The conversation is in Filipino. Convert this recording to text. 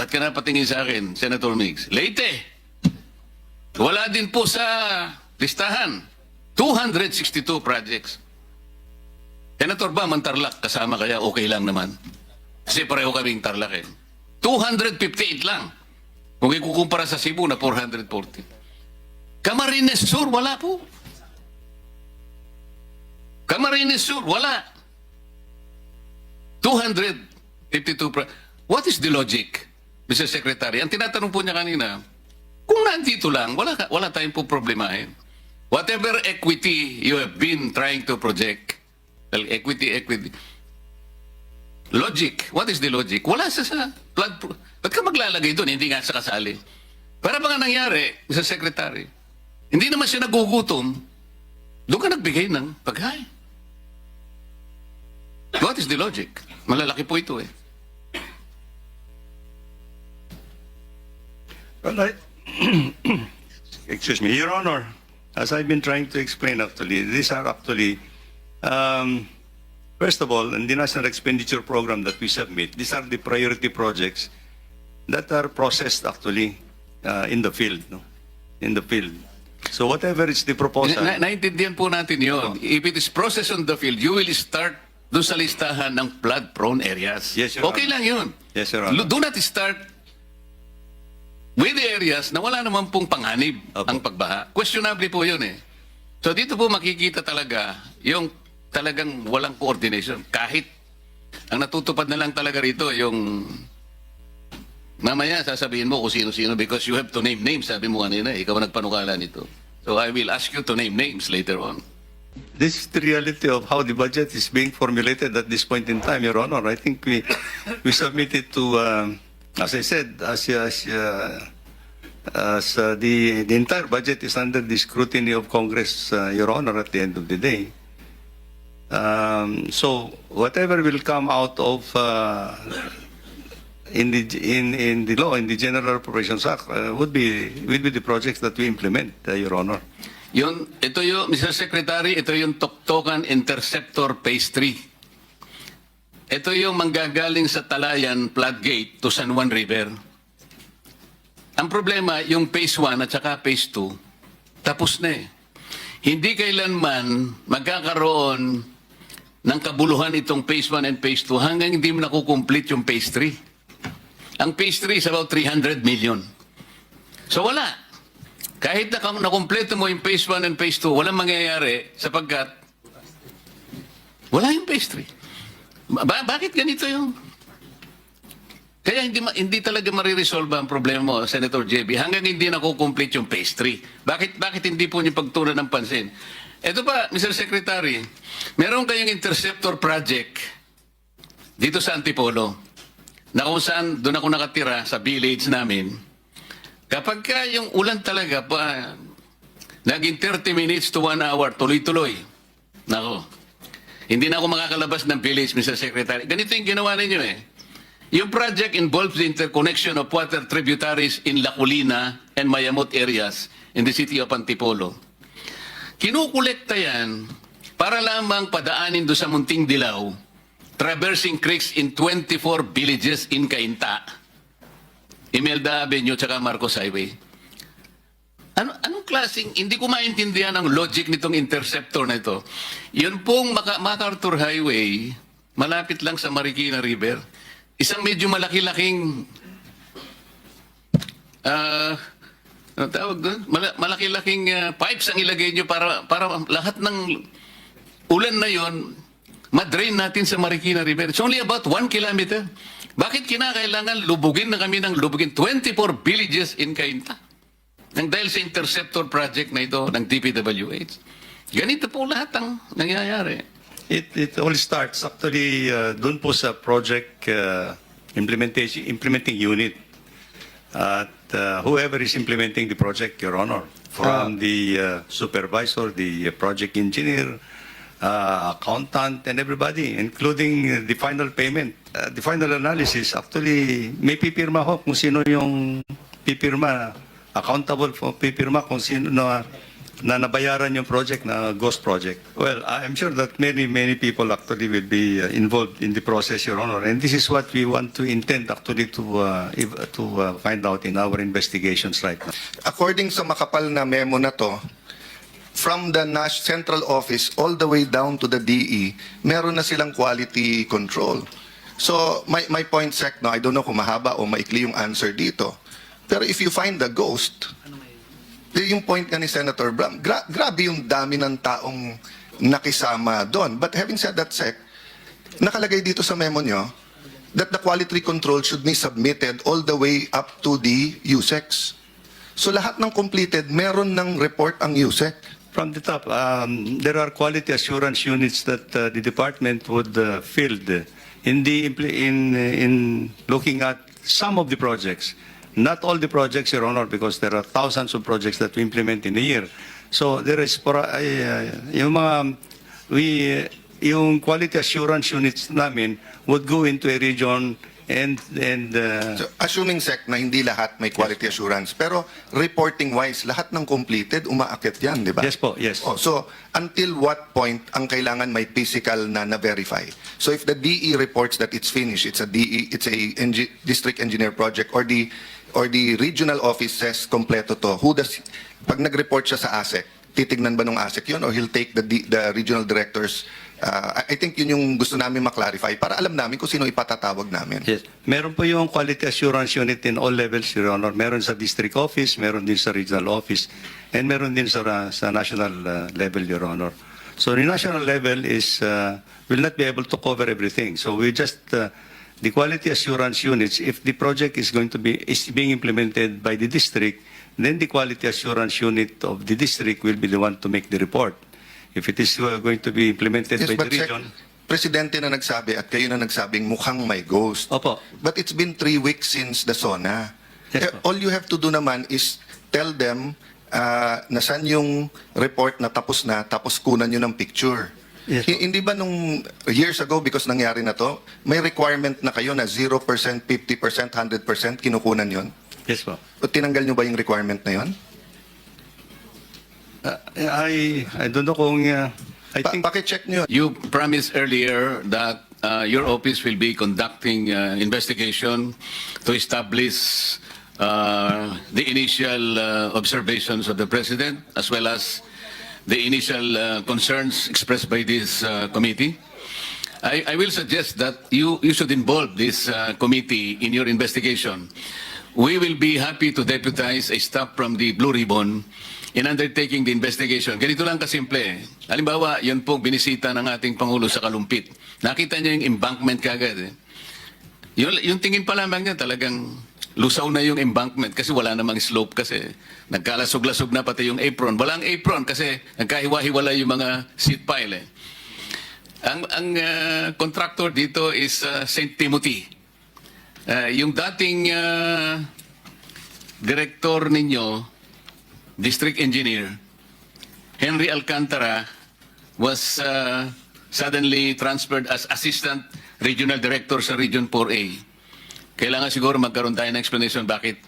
Ba't ka na patingin sa akin, Senator Mix? Leyte. Wala din po sa listahan. 262 projects. Senator ba, Mantarlak, kasama kaya okay lang naman? Kasi pareho kaming Tarlac eh. 258 lang. Kung ikukumpara sa Cebu na 440. Camarines Sur, wala po. Camarines Sur, wala. 252 pro- What is the logic, Mr. Secretary? Ang tinatanong po niya kanina, kung nandito lang, wala, wala tayong po problemahin. Whatever equity you have been trying to project, well, equity, equity, logic, what is the logic? Wala sa sa flood pro- Ba't ka maglalagay doon? Hindi nga sa kasali. Para nga nangyari, Mr. Secretary? Hindi naman siya nagugutom. Doon ka nagbigay ng pagkain. What is the logic? Malalaki po ito eh. Well, I, excuse me, Your Honor, as I've been trying to explain actually, these are actually, um, first of all, in the National Expenditure Program that we submit, these are the priority projects that are processed actually uh, in the field, no? In the field. So whatever is the proposal. Na, naintindihan po natin yun. If it is processed on the field, you will start doon sa listahan ng flood-prone areas. Yes, Your okay Honor. lang yun. Yes, Your Honor. Do not start with the areas na wala naman pong panganib Opo. ang pagbaha. Questionable po yun eh. So dito po makikita talaga yung talagang walang coordination. Kahit ang natutupad na lang talaga rito yung mamaya sasabihin mo kung sino-sino because you have to name names. Sabi mo kanina, ikaw ang nagpanukala nito. So I will ask you to name names later on. This is the reality of how the budget is being formulated at this point in time, Your Honor. I think we we submitted to, um, as I said, as as, uh, as uh, the the entire budget is under the scrutiny of Congress, uh, Your Honor. At the end of the day, um, so whatever will come out of uh, in the in in the law in the General Appropriations Act uh, would be would be the projects that we implement, uh, Your Honor. Yun, ito yung, Mr. Secretary, ito yung Toktokan Interceptor Phase 3. Ito yung manggagaling sa Talayan Floodgate to San Juan River. Ang problema, yung Phase 1 at saka Phase 2, tapos na eh. Hindi kailanman magkakaroon ng kabuluhan itong Phase 1 and Phase 2 hanggang hindi mo nakukomplete yung Phase 3. Ang Phase 3 is about 300 million. So wala. Kahit na nakompleto mo yung phase 1 and phase 2, walang mangyayari sapagkat wala yung phase 3. Ba- bakit ganito yung... Kaya hindi, hindi talaga mariresolve ang problema mo, Senator JB, hanggang hindi nakukomplete yung 3. Bakit, bakit hindi po niyo pagtunan ng pansin? Ito pa, Mr. Secretary, meron kayong interceptor project dito sa Antipolo na kung saan doon ako nakatira sa village namin, Kapag ka yung ulan talaga pa, naging 30 minutes to 1 hour, tuloy-tuloy. Nako. Hindi na ako makakalabas ng village, Mr. Secretary. Ganito yung ginawa ninyo eh. Yung project involves the interconnection of water tributaries in La Colina and Mayamot areas in the city of Antipolo. Kinukulekta yan para lamang padaanin do sa Munting Dilaw, traversing creeks in 24 villages in Cainta. Imelda Avenue tsaka Marcos Highway. Ano, anong klaseng, hindi ko maintindihan ang logic nitong interceptor na ito. Yun pong Maca- MacArthur Highway, malapit lang sa Marikina River. Isang medyo malaki-laking, ah, ano tawag doon? Mala- malaki-laking ah, pipes ang ilagay nyo para, para lahat ng ulan na yon madrain natin sa Marikina River. It's only about one kilometer. Bakit kinakailangan lubugin na kami ng lubugin 24 villages in Cainta? Nang dahil sa interceptor project na ito ng DPWH. Ganito po lahat ang nangyayari. It, it all starts actually uh, doon po sa project uh, implementation implementing unit at uh, whoever is implementing the project, Your Honor, from the uh, supervisor, the project engineer, uh, accountant, and everybody, including the final payment, uh, the final analysis. Actually, may pipirma ho kung sino yung pipirma, accountable for pipirma kung sino na na nabayaran yung project na ghost project. Well, I'm sure that many, many people actually will be uh, involved in the process, Your Honor. And this is what we want to intend actually to, uh, to uh, find out in our investigations right now. According sa makapal na memo na to, from the Nash Central Office all the way down to the DE, meron na silang quality control. So, my, my point, Sec, no, I don't know kung mahaba o maikli yung answer dito. Pero if you find the ghost, yung point nga ni Senator Bram, gra- grabe yung dami ng taong nakisama doon. But having said that, Sec, nakalagay dito sa memo nyo that the quality control should be submitted all the way up to the USEX. So lahat ng completed, meron ng report ang USEC. From the top, um, there are quality assurance units that uh, the department would uh, field in the in in looking at some of the projects, not all the projects, Your Honor, because there are thousands of projects that we implement in a year. So there is para uh, yung mga we yung quality assurance units namin would go into a region and and uh, So, assuming SEC na hindi lahat may quality assurance, pero reporting-wise, lahat ng completed, umaakit yan, di ba? Yes po, yes. Oh, so, until what point ang kailangan may physical na na-verify? So, if the DE reports that it's finished, it's a DE, it's a engi- district engineer project, or the or the regional office says kompleto to, who does, pag nag-report siya sa ASEC, titignan ba nung ASEC yun or he'll take the, D- the regional directors uh, I think yun yung gusto namin maklarify para alam namin kung sino ipatatawag namin. Yes. Meron po yung quality assurance unit in all levels, Your Honor. Meron sa district office, meron din sa regional office, and meron din sa, sa national uh, level, Your Honor. So the national level is, uh, will not be able to cover everything. So we just, uh, the quality assurance units, if the project is going to be, is being implemented by the district, then the quality assurance unit of the district will be the one to make the report. If it is uh, going to be implemented Yes, by the region. presidente na nagsabi at kayo na nagsabing mukhang may ghost. Opo. But it's been three weeks since the SONA. Yes, Eh, all you have to do naman is tell them uh, nasan yung report na tapos na, tapos kunan nyo ng picture. Yes, Hi- Hindi ba nung years ago, because nangyari na to, may requirement na kayo na 0%, 50%, 100% kinukunan yon? Yes po. O tinanggal nyo ba yung requirement na yon? Uh, I, I don't know kung, uh, I Pa- think, Pakicheck nyo. You promised earlier that uh, your office will be conducting uh, investigation to establish uh, the initial uh, observations of the president as well as the initial uh, concerns expressed by this uh, committee. I, I will suggest that you, you should involve this uh, committee in your investigation. We will be happy to deputize a staff from the Blue Ribbon in undertaking the investigation. Ganito lang kasimple. Halimbawa, yun pong binisita ng ating Pangulo sa Kalumpit. Nakita niya yung embankment kagad. Eh. Yung, yung tingin pa lamang niya talagang lusaw na yung embankment kasi wala namang slope kasi nagkalasog-lasog na pati yung apron. Walang apron kasi nagkahiwa-hiwala yung mga seat pile eh. Ang ang uh, contractor dito is uh, St. Timothy. Uh, yung dating uh, director ninyo, district engineer, Henry Alcantara was uh, suddenly transferred as assistant regional director sa Region 4A. Kailangan siguro magkaroon tayo ng explanation bakit